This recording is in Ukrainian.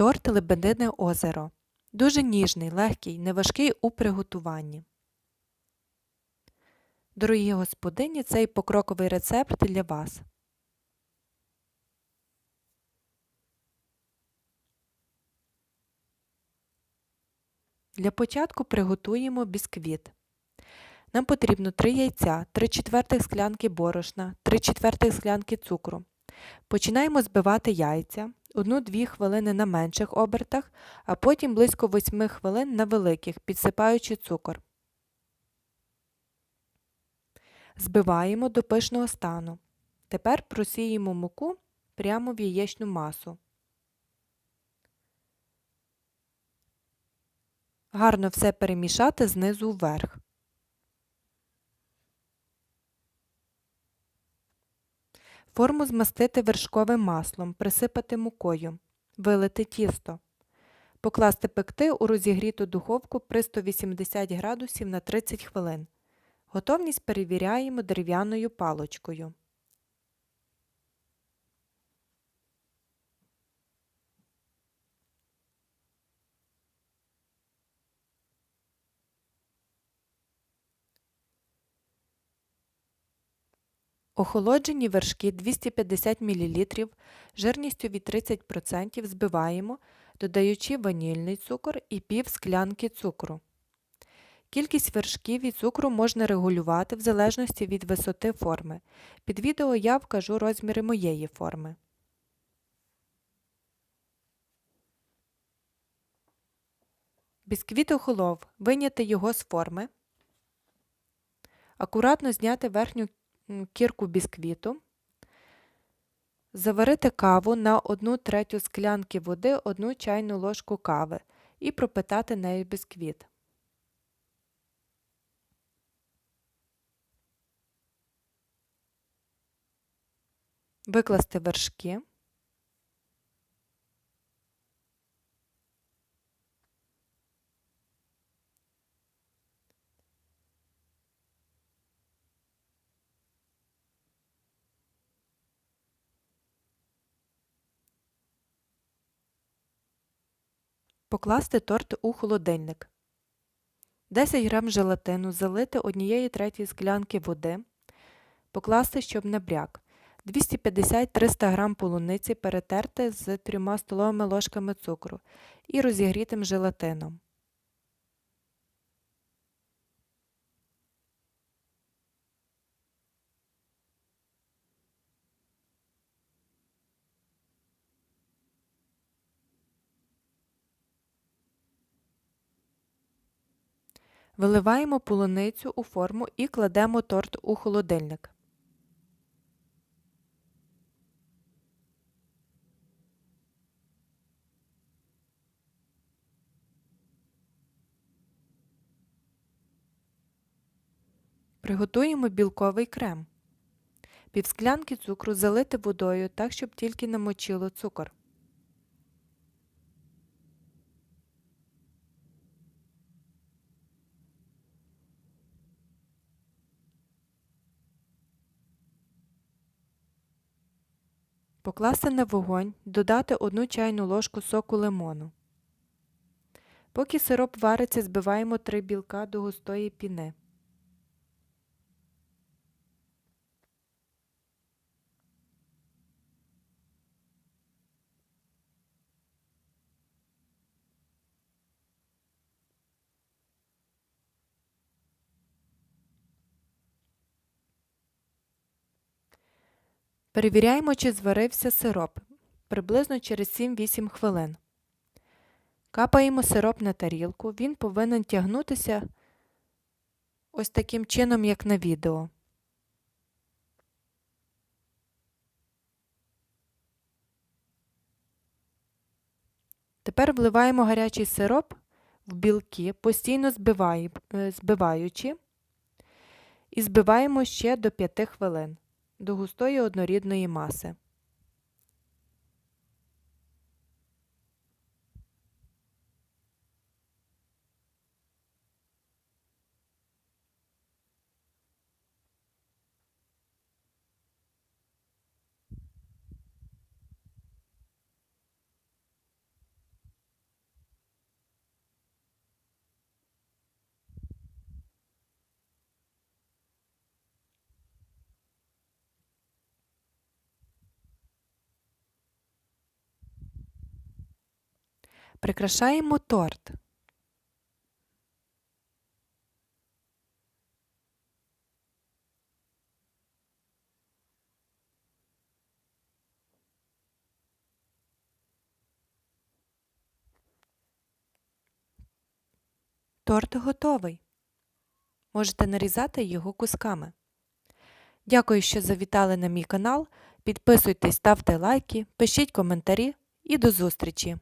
Торт Лебедине озеро. Дуже ніжний, легкий, неважкий у приготуванні. Дорогі господині, цей покроковий рецепт для вас. Для початку приготуємо бісквіт. Нам потрібно 3 яйця, 3 четвертих склянки борошна, 3 четвертих склянки цукру. Починаємо збивати яйця 1-2 хвилини на менших обертах, а потім близько 8 хвилин на великих, підсипаючи цукор. Збиваємо до пишного стану. Тепер просіємо муку прямо в яєчну масу. Гарно все перемішати знизу вверх. Форму змастити вершковим маслом, присипати мукою, вилити тісто. Покласти пекти у розігріту духовку при 180 градусів на 30 хвилин. Готовність перевіряємо дерев'яною палочкою. Охолоджені вершки 250 мл жирністю від 30% збиваємо, додаючи ванільний цукор і пів склянки цукру. Кількість вершків і цукру можна регулювати в залежності від висоти форми. Під відео я вкажу розміри моєї форми. Бісквіт охолов. Виняти його з форми. Акуратно зняти верхню кірку бісквіту. Заварити каву на 1 третю склянки води 1 чайну ложку кави і пропитати нею бісквіт. Викласти вершки. Покласти торт у холодильник. 10 г желатину залити однієї третьої склянки води. Покласти, щоб не бряк. 250-300 г полуниці перетерти з 3 столовими ложками цукру і розігрітим желатином. Виливаємо полуницю у форму і кладемо торт у холодильник. Приготуємо білковий крем. Півсклянки цукру залити водою так, щоб тільки намочило цукор. Покласти на вогонь, додати 1 чайну ложку соку лимону. Поки сироп вариться, збиваємо 3 білка до густої піни. Перевіряємо, чи зварився сироп приблизно через 7-8 хвилин. Капаємо сироп на тарілку, він повинен тягнутися ось таким чином, як на відео. Тепер вливаємо гарячий сироп в білки, постійно е, збиваючи, і збиваємо ще до 5 хвилин до густої однорідної маси. Прикрашаємо торт. Торт готовий. Можете нарізати його кусками. Дякую, що завітали на мій канал. Підписуйтесь, ставте лайки, пишіть коментарі і до зустрічі!